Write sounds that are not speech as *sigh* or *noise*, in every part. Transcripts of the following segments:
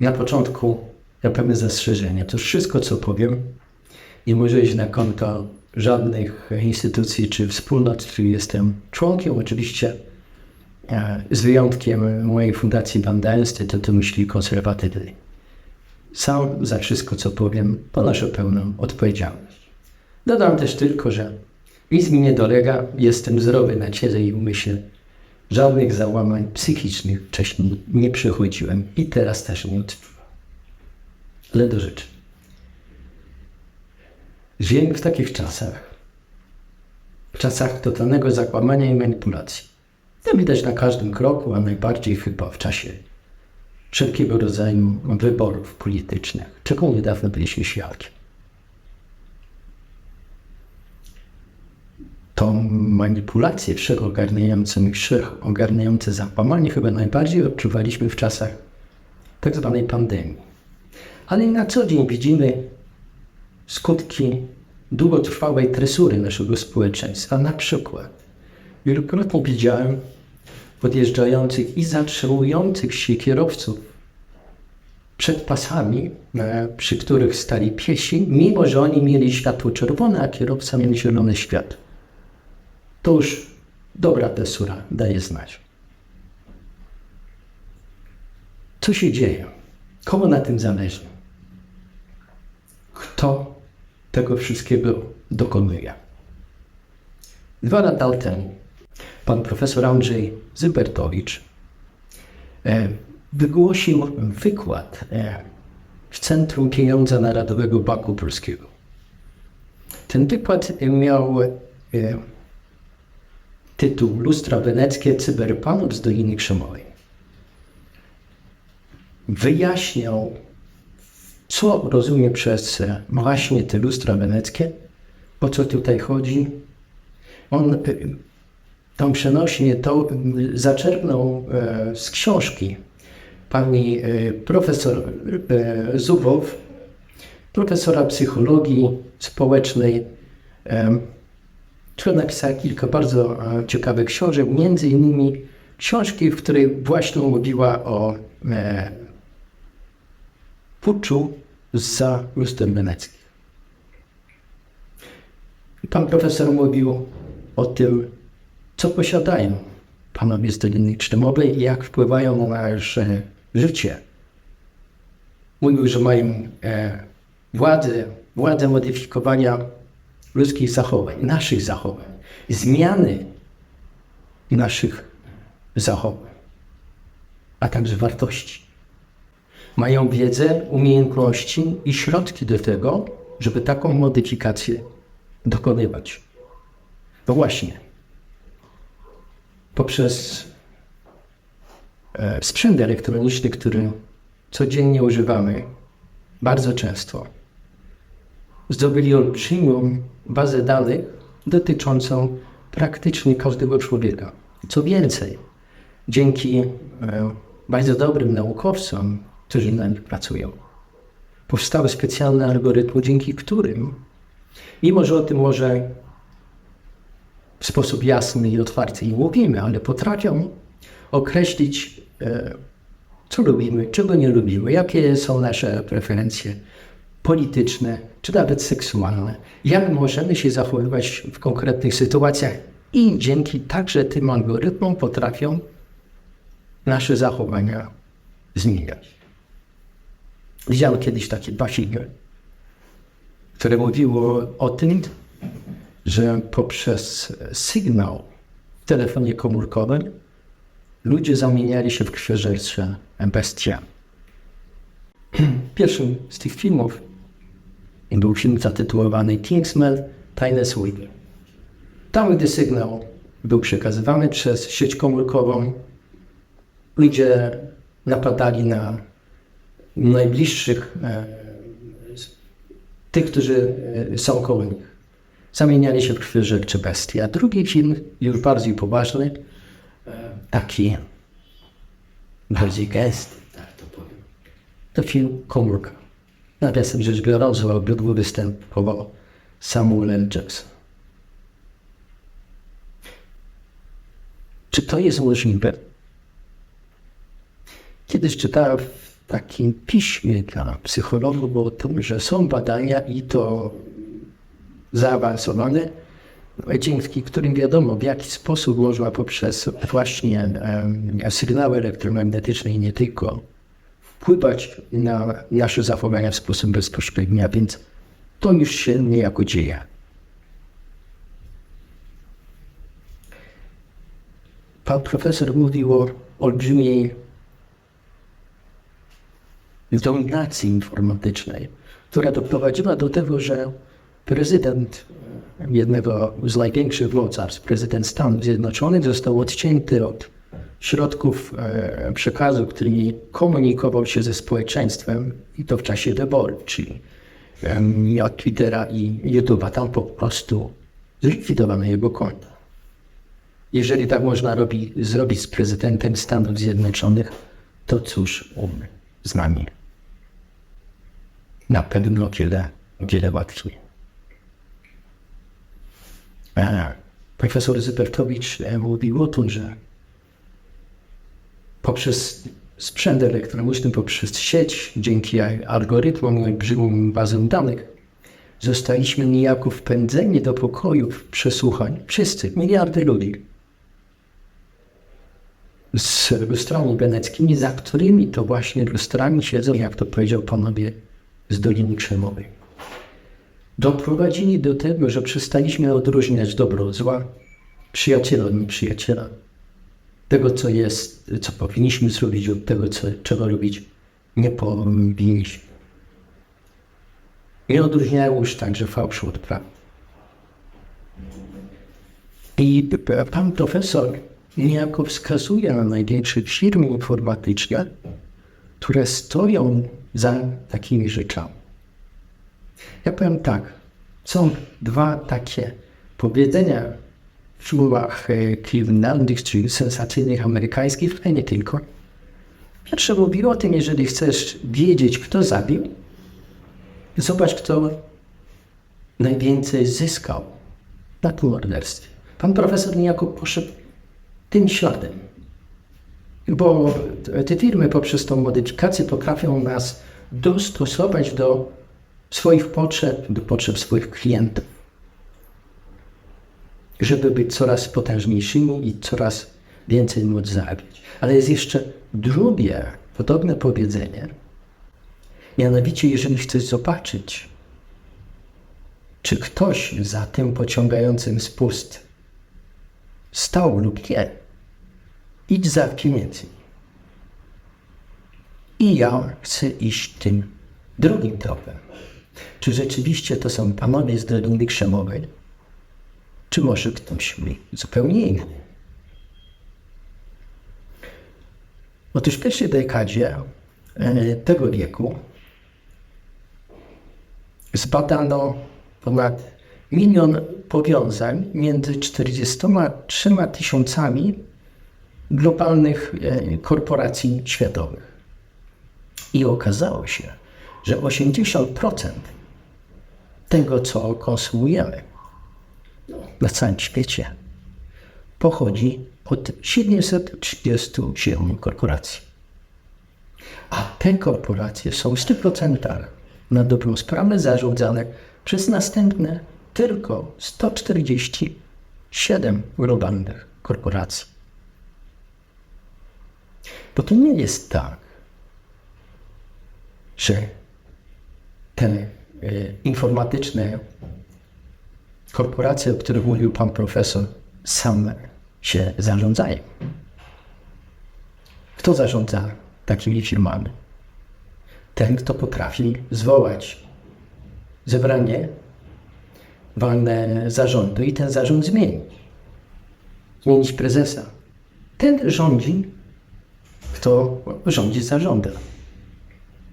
Na początku ja pewne zastrzeżenia. To wszystko, co powiem, nie może iść na konto żadnych instytucji czy wspólnot, których jestem członkiem. Oczywiście e, z wyjątkiem mojej fundacji Banda Instytutu Myśli Konserwatywnej. Sam za wszystko, co powiem, ponoszę pełną odpowiedzialność. Dodam też tylko, że nic mi nie dolega, jestem zdrowy na ciele i umyśle. Żadnych załamań psychicznych wcześniej nie przechodziłem i teraz też nie odczuwam. Ale do rzeczy. Żyjemy w takich czasach, w czasach totalnego zakłamania i manipulacji. To widać na każdym kroku, a najbardziej chyba w czasie wszelkiego rodzaju wyborów politycznych, czego niedawno byliśmy świadkiem. Tą manipulację wszechogarniającą i wszechogarniające zakłamanie chyba najbardziej odczuwaliśmy w czasach tak zwanej pandemii. Ale na co dzień widzimy skutki długotrwałej tresury naszego społeczeństwa. Na przykład wielokrotnie widziałem podjeżdżających i zatrzymujących się kierowców przed pasami, przy których stali piesi, mimo że oni mieli światło czerwone, a kierowca miał zielone światło. To już dobra tresura daje znać. Co się dzieje? Komu na tym zależy? Kto tego wszystkiego dokonuje? Dwa lata temu pan profesor Andrzej Zybertowicz e, wygłosił wykład e, w Centrum Pieniądza Narodowego Banku Polskiego. Ten wykład miał e, tytuł Lustra Weneckie Cyberpanoc z Doliny Krzemowej. Wyjaśniał, co rozumie przez właśnie te lustra weneckie, o co tutaj chodzi. On e, tą przenośnie to m, zaczerpnął e, z książki pani e, profesor Zubow, profesora psychologii społecznej, która napisała kilka bardzo e, ciekawych książek, między innymi książki, w której właśnie mówiła o e, puczu za lustrem weneckich. Pan profesor mówił o tym, co posiadają panowie z Doliny i jak wpływają na nasze życie. Mówił, że mają e, władzę, władzę modyfikowania ludzkich zachowań, naszych zachowań, zmiany naszych zachowań, a także wartości. Mają wiedzę, umiejętności i środki do tego, żeby taką modyfikację dokonywać. No właśnie, poprzez e, sprzęt elektroniczny, który codziennie używamy, bardzo często, zdobyli olbrzymią bazę danych dotyczącą praktycznie każdego człowieka. Co więcej, dzięki e, bardzo dobrym naukowcom, którzy na nich pracują, powstały specjalne algorytmy, dzięki którym, mimo że o tym może w sposób jasny i otwarty nie mówimy, ale potrafią określić, e, co lubimy, czego nie lubimy, jakie są nasze preferencje polityczne, czy nawet seksualne, jak możemy się zachowywać w konkretnych sytuacjach i dzięki także tym algorytmom potrafią nasze zachowania zmieniać. Widziałem kiedyś takie basienie, które mówiło o tym, że poprzez sygnał w telefonie komórkowym ludzie zamieniali się w krwiożercze bestie. *clears throat* Pierwszym z tych filmów był film zatytułowany Kingsman Tajne Słowy. Tam, gdy sygnał był przekazywany przez sieć komórkową, ludzie napadali na najbliższych, e, tych, którzy e, są koło nich. Zamieniali się w krwiożercze bestie. A drugi film, już bardziej poważny, e, taki bardziej gest, tak to powiem, to film Komórka. Nawiasem rzecz biorąc, w obydwu występował Samuel L. Jackson. Czy to jest możliwe? Kiedyś czytałem w takim piśmie dla psychologów o tym, że są badania i to zaawansowane, dzięki którym wiadomo, w jaki sposób można poprzez właśnie sygnały elektromagnetyczne i nie tylko wpływać na nasze zachowania w sposób bezpośredni, a więc to już się niejako dzieje. Pan profesor mówił o olbrzymiej dominacji informatycznej, która doprowadziła do tego, że prezydent jednego z największych mocarstw, prezydent Stanów Zjednoczonych, został odcięty od środków e, przekazu, który komunikował się ze społeczeństwem i to w czasie wyborów, czyli od Twittera i YouTube'a. Tam po prostu zlikwidowano jego konto. Jeżeli tak można robi, zrobić z prezydentem Stanów Zjednoczonych, to cóż um, z nami? Na pewno wiele, wiele łatwiej. Profesor Zybertowicz e, mówił o tym, że poprzez sprzęt elektroniczny, poprzez sieć, dzięki algorytmom olbrzymim bazom danych, zostaliśmy niejako wpędzeni do pokojów przesłuchań. Wszyscy, miliardy ludzi. Z lustrami weneckimi, za którymi to właśnie lustrami siedzą, jak to powiedział panowie z Doliny Krzemowej. Doprowadzili do tego, że przestaliśmy odróżniać dobro od zła, przyjaciela od nieprzyjaciela, tego, co jest, co powinniśmy zrobić, od tego, co, czego robić nie powinniśmy. Nie odróżniają już także fałszu od prawdy. I pan profesor niejako wskazuje na największe firmy informatyczne, które stoją za takimi rzeczami. Ja powiem tak, są dwa takie powiedzenia filmach e, kryminalnych czy sensacyjnych amerykańskich, ale nie tylko. Pierwsze mówi o tym, jeżeli chcesz wiedzieć, kto zabił, zobacz, kto najwięcej zyskał na tym morderstwie. Pan profesor niejako poszedł tym śladem. Bo te firmy poprzez tą modyfikację potrafią nas dostosować do swoich potrzeb, do potrzeb swoich klientów. Żeby być coraz potężniejszymi i coraz więcej móc zarabiać. Ale jest jeszcze drugie, podobne powiedzenie. Mianowicie, jeżeli chcesz zobaczyć, czy ktoś za tym pociągającym spust stał lub nie, idź za pieniędzmi. I ja chcę iść tym drugim tropem. Czy rzeczywiście to są panowie z Doliny Krzemowej? Czy może ktoś zupełnie inny? Otóż w pierwszej dekadzie e, tego wieku zbadano ponad milion powiązań między 43 tysiącami globalnych e, korporacji światowych. I okazało się, że 80% tego, co konsumujemy na całym świecie, pochodzi od 737 korporacji. A te korporacje są w 100% na dobrą sprawę zarządzane przez następne tylko 147 globalnych korporacji. Bo to nie jest tak, że te e, informatyczne korporacje, o których mówił pan profesor, same się zarządzają. Kto zarządza takimi firmami? Ten, kto potrafi zwołać zebranie walne zarządu i ten zarząd zmienić. Zmienić prezesa. Ten rządzi, kto rządzi zarządem.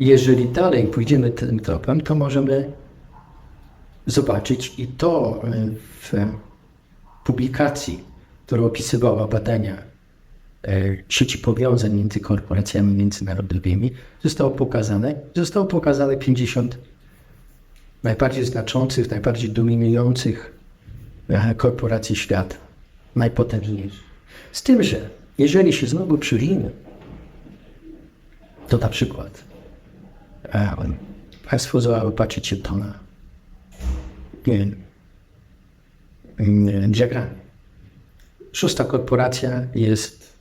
Jeżeli dalej pójdziemy tym tropem, to możemy zobaczyć i to w publikacji, która opisywała badania e, sieci powiązań między korporacjami międzynarodowymi, zostało pokazane, zostało pokazane 50 najbardziej znaczących, najbardziej dominujących e, korporacji świata, najpotężniejszych. Z tym, że jeżeli się znowu przyjrzymy To na przykład e, Państwo zobaczycie to na diagramie. Szósta korporacja jest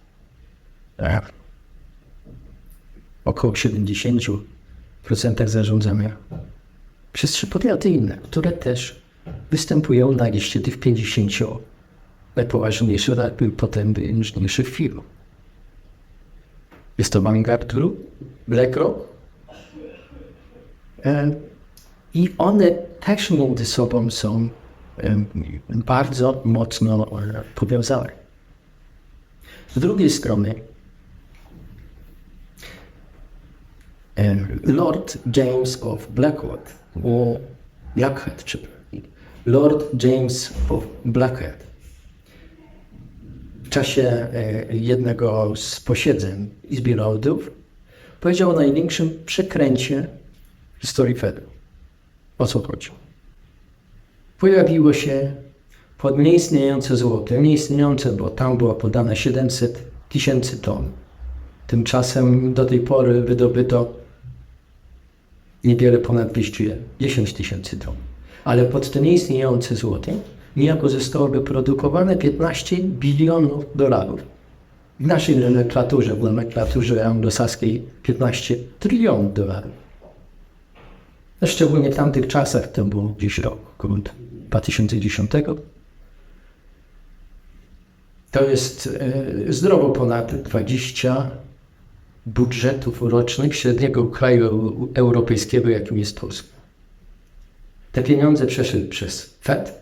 około 70% zarządzania przez trzy podmioty inne, które też występują na liście tych 50 najpoważniejszych, najpotężniejszych firm. Jest to Vanguard Group, BlackRock. E, I one też między sobą są bardzo mocno e, powiązane. Z drugiej strony Lord James of Blackwood, o Blackhead, czy Lord James of Blackhead w czasie e, jednego z posiedzeń Izby Lordów powiedział o największym przekręcie historii Fedu. O co chodzi? Pojawiło się pod nieistniejące złoto, nieistniejące, bo tam było podane 700 tysięcy ton. Tymczasem do tej pory wydobyto niewiele ponad 210 tysięcy ton. Ale pod te nieistniejące złoto niejako zostało wyprodukowane 15 bilionów dolarów. W naszej nomenklaturze, w nomenklaturze anglosaskiej 15 trylionów dolarów. No, szczególnie w tamtych czasach, to było gdzieś rok około 2010, to jest e, zdrowo ponad 20 budżetów rocznych średniego kraju eu- europejskiego, jakim jest Polska. Te pieniądze przeszły przez Fed,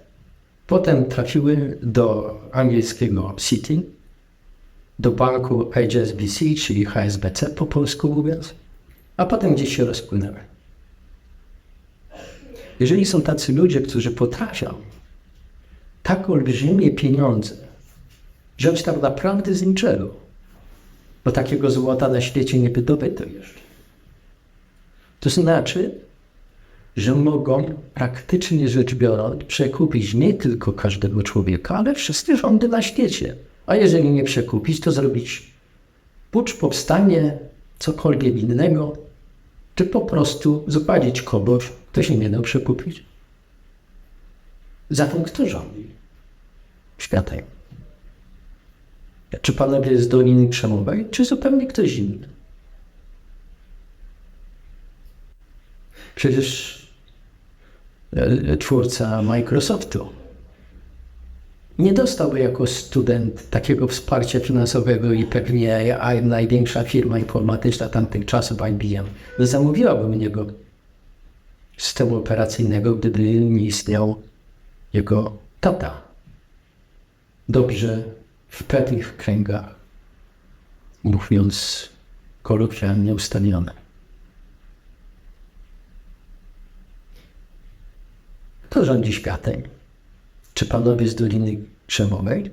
potem trafiły do angielskiego City, do banku HSBC, czyli HSBC po polsku mówiąc, a potem gdzieś się rozpłynęły. Jeżeli są tacy ludzie, którzy potrafią tak olbrzymie pieniądze wziąć tak naprawdę z niczego, bo takiego złota na świecie nie wydobyto jeszcze. To znaczy, że mogą praktycznie rzecz biorąc przekupić nie tylko każdego człowieka, ale wszystkie rządy na świecie. A jeżeli nie przekupić, to zrobić pucz, powstanie, cokolwiek innego, czy po prostu zobaczyć kogoś, kto się nie dał przekupić. Zatem kto rządzi światem? Czy panowie z Doliny Krzemowej, czy zupełnie ktoś inny? Przecież e, twórca Microsoftu nie dostałby jako student takiego wsparcia finansowego i pewnie największa firma informatyczna tamtych czasów, IBM, zamówiłaby u niego systemu operacyjnego, gdyby nie istniał jego tata. Dobrze w pewnych kręgach, mówiąc kolokwialnie, ustawione. Kto rządzi światem? Czy panowie z Doliny Krzemowej?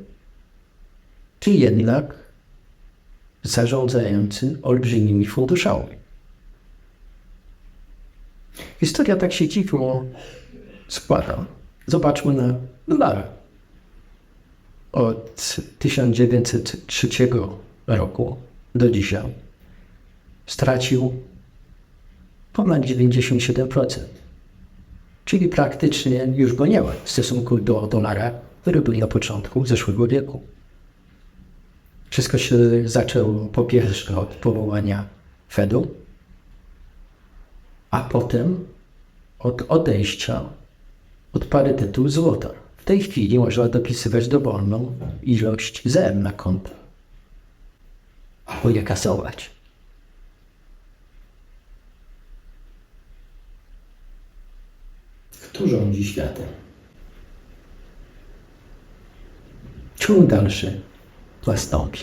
Czy jednak zarządzający olbrzymimi funduszami? Historia tak się dziwnie składa. Zobaczmy na dolara. Od 1903 roku do dzisiaj stracił ponad 97%. Czyli praktycznie już go nie ma w stosunku do dolara, który był na początku zeszłego wieku. Wszystko się zaczęło po pierwsze od powołania Fedu, a potem od odejścia od parytetu złota. W tej chwili można dopisywać dowolną ilość zer na konto. Albo je kasować. Kto rządzi światem? Ciąg dalszy nastąpi.